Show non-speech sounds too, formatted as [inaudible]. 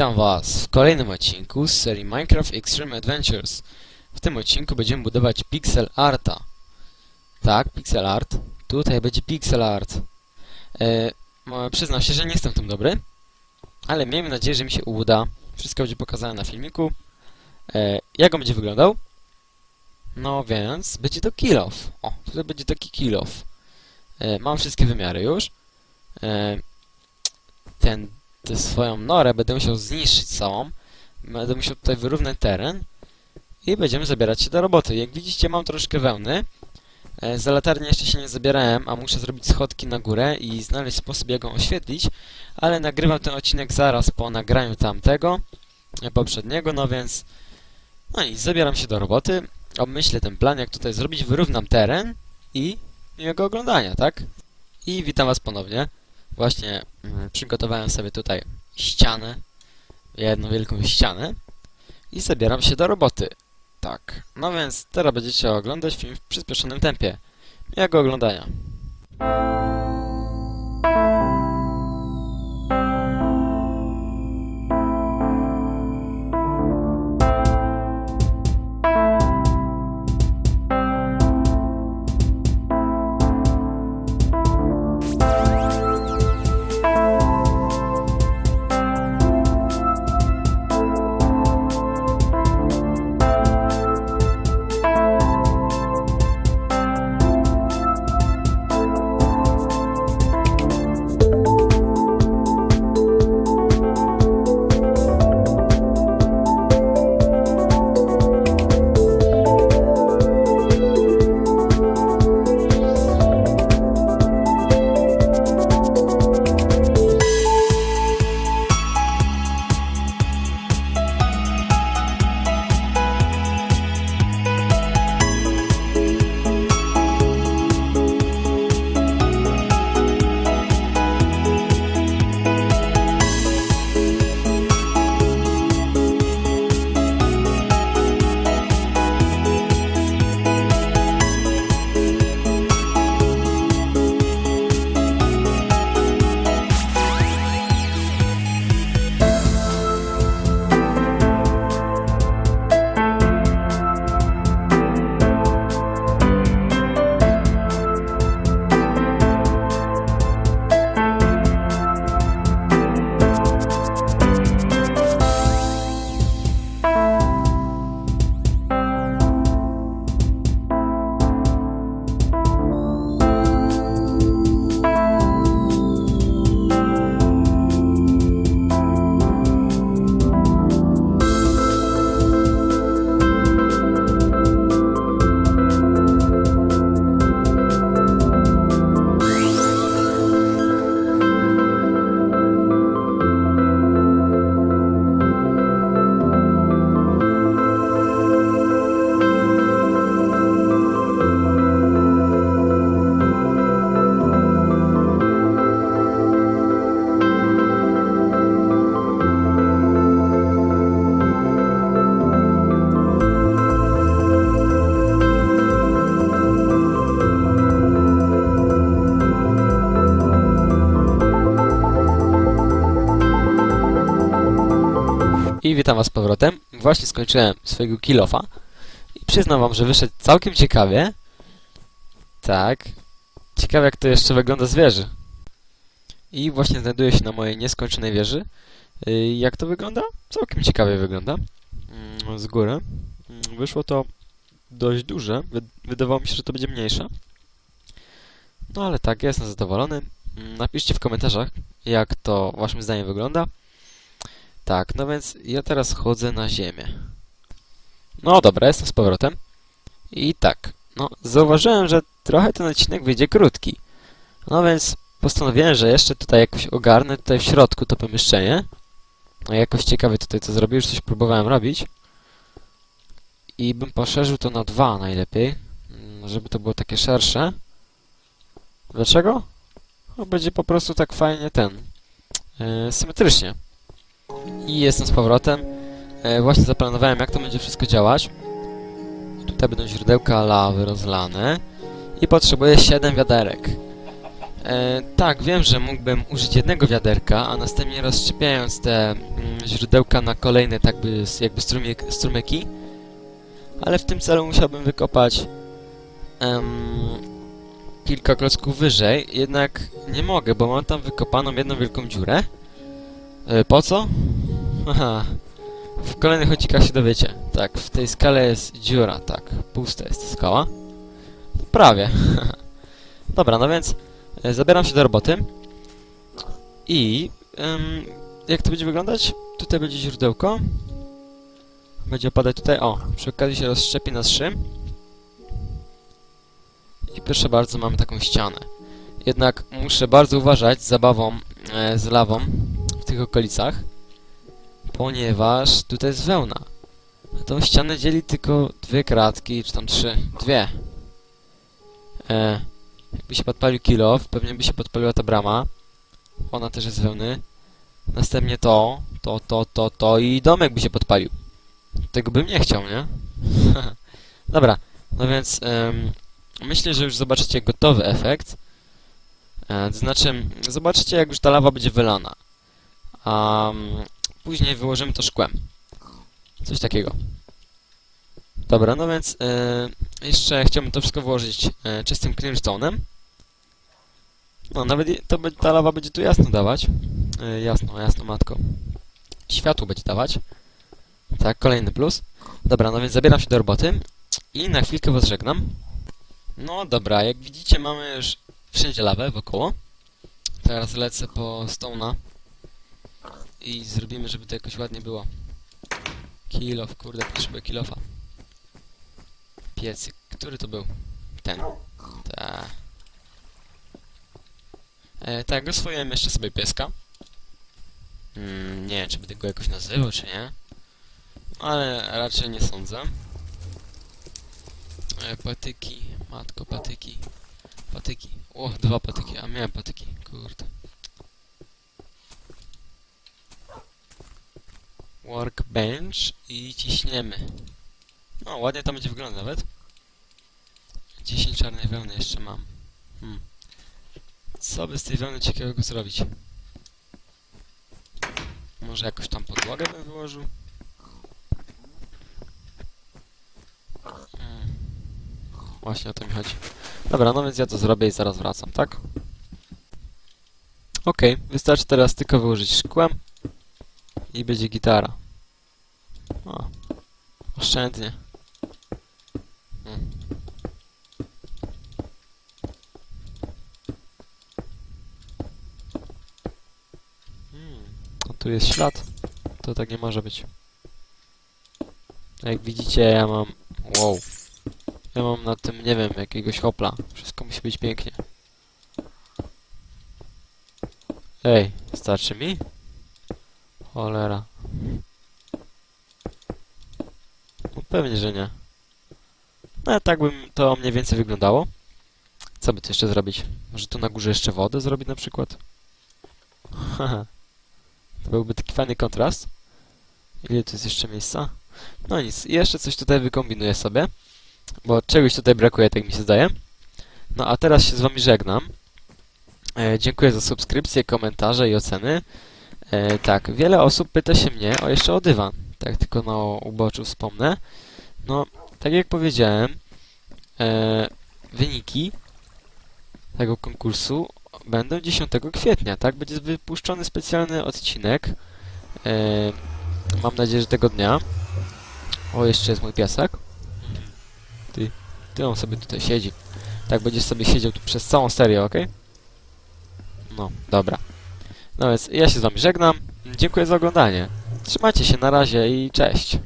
Witam Was w kolejnym odcinku z serii Minecraft Extreme Adventures. W tym odcinku będziemy budować pixel arta. Tak, pixel art. Tutaj będzie pixel art. E, przyznam się, że nie jestem tym dobry, ale miejmy nadzieję, że mi się uda. Wszystko będzie pokazane na filmiku. E, jak on będzie wyglądał? No więc, będzie to kill off. O, tutaj będzie taki kill off. E, mam wszystkie wymiary już. E, ten tę swoją norę będę musiał zniszczyć całą. Będę musiał tutaj wyrównać teren. I będziemy zabierać się do roboty. Jak widzicie mam troszkę wełny. E, Za latarnię jeszcze się nie zabierałem, a muszę zrobić schodki na górę i znaleźć sposób jak ją oświetlić. Ale nagrywam ten odcinek zaraz po nagraniu tamtego, e, poprzedniego, no więc... No i zabieram się do roboty. Obmyślę ten plan, jak tutaj zrobić. Wyrównam teren i miłego oglądania, tak? I witam was ponownie. Właśnie mm, przygotowałem sobie tutaj ścianę, jedną wielką ścianę i zabieram się do roboty. Tak, no więc teraz będziecie oglądać film w przyspieszonym tempie. Miłego oglądania. I witam was z powrotem. Właśnie skończyłem swojego kilofa i przyznam wam, że wyszedł całkiem ciekawie. Tak. Ciekawe jak to jeszcze wygląda z wieży. I właśnie znajduję się na mojej nieskończonej wieży. Y, Jak to wygląda? Całkiem ciekawie wygląda. Mm, Z góry. Mm, Wyszło to dość duże. Wy- Wydawało mi się, że to będzie mniejsze. No ale tak, jestem zadowolony. Mm, Napiszcie w komentarzach, jak to waszym zdaniem wygląda. Tak, no więc ja teraz chodzę na ziemię. No dobra, jestem z powrotem. I tak, no zauważyłem, że trochę ten odcinek wyjdzie krótki. No więc postanowiłem, że jeszcze tutaj jakoś ogarnę tutaj w środku to pomieszczenie. No jakoś ciekawie tutaj to zrobię, już coś próbowałem robić. I bym poszerzył to na dwa najlepiej, mm, żeby to było takie szersze. Dlaczego? No będzie po prostu tak fajnie ten, yy, symetrycznie. I jestem z powrotem. E, właśnie zaplanowałem, jak to będzie wszystko działać. Tutaj będą źródełka lawy rozlane. I potrzebuję 7 wiaderek. E, tak, wiem, że mógłbym użyć jednego wiaderka, a następnie rozszczepiając te mm, źródełka na kolejne tak by, jakby strumiek, strumyki, ale w tym celu musiałbym wykopać em, kilka klocków wyżej, jednak nie mogę, bo mam tam wykopaną jedną wielką dziurę. E, po co? Haha, w kolejnych odcinkach się dowiecie. Tak, w tej skale jest dziura, tak, pusta jest skała. Prawie. [laughs] Dobra, no więc e, zabieram się do roboty. I em, jak to będzie wyglądać? Tutaj będzie źródełko. Będzie opadać tutaj. O, przy okazji się rozszczepi na trzy. I proszę bardzo, mamy taką ścianę. Jednak muszę bardzo uważać z zabawą e, z lawą tych okolicach, ponieważ tutaj jest wełna. A tą ścianę dzieli tylko dwie kratki, czy tam trzy. Dwie. E, jakby się podpalił kilof, pewnie by się podpaliła ta brama. Ona też jest wełny. Następnie to, to, to, to, to i domek by się podpalił. Tego bym nie chciał, nie? [laughs] Dobra, no więc em, myślę, że już zobaczycie gotowy efekt. E, to znaczy, zobaczycie jak już ta lawa będzie wylana. A później wyłożymy to szkłem. Coś takiego. Dobra, no więc e, jeszcze chciałbym to wszystko wyłożyć e, czystym clearstone'em. No, nawet to, ta lawa będzie tu jasno dawać. E, jasno, jasno, matko. Światło będzie dawać. Tak, kolejny plus. Dobra, no więc zabieram się do roboty i na chwilkę was żegnam. No dobra, jak widzicie mamy już wszędzie lawę wokoło. Teraz lecę po Stone'a i zrobimy, żeby to jakoś ładnie było. Kilof, kurde, potrzebuję kilofa. Piecyk, który to był? Ten. Ta. E, tak, oswoiłem jeszcze sobie pieska. Mm, nie wiem, czy będę go jakoś nazywał, czy nie. Ale raczej nie sądzę. E, patyki, matko, patyki. Patyki. O, dwa patyki, a miałem patyki, kurde. Workbench i ciśniemy. No, ładnie to będzie wyglądać nawet. 10 czarnej wełny jeszcze mam. Hmm. Co by z tej wełny ciekawego zrobić? Może jakoś tam podłogę bym wyłożył? Hmm. Właśnie o to mi chodzi. Dobra, no więc ja to zrobię i zaraz wracam, tak? Okej, wystarczy teraz tylko wyłożyć szkłem i będzie gitara. Oszczędnie. Hmm. Hmm, tu jest ślad. To tak nie może być. Jak widzicie, ja mam... Wow. Ja mam na tym, nie wiem, jakiegoś hopla. Wszystko musi być pięknie. Ej, starczy mi? Cholera. Pewnie, że nie. No tak bym to mniej więcej wyglądało. Co by tu jeszcze zrobić? Może tu na górze jeszcze wodę zrobić na przykład? To byłby taki fajny kontrast. Ile tu jest jeszcze miejsca? No nic, jeszcze coś tutaj wykombinuję sobie. Bo czegoś tutaj brakuje, tak mi się zdaje. No a teraz się z wami żegnam. E, dziękuję za subskrypcje, komentarze i oceny. E, tak, wiele osób pyta się mnie o jeszcze o dywan. Tak, tylko na uboczu wspomnę. No, tak jak powiedziałem, e, wyniki tego konkursu będą 10 kwietnia, tak? Będzie wypuszczony specjalny odcinek. E, mam nadzieję, że tego dnia. O, jeszcze jest mój piesek. Ty, ty on sobie tutaj siedzi. Tak, będziesz sobie siedział tu przez całą serię, ok? No, dobra. No więc ja się z wami żegnam. Dziękuję za oglądanie. Trzymajcie się, na razie i cześć.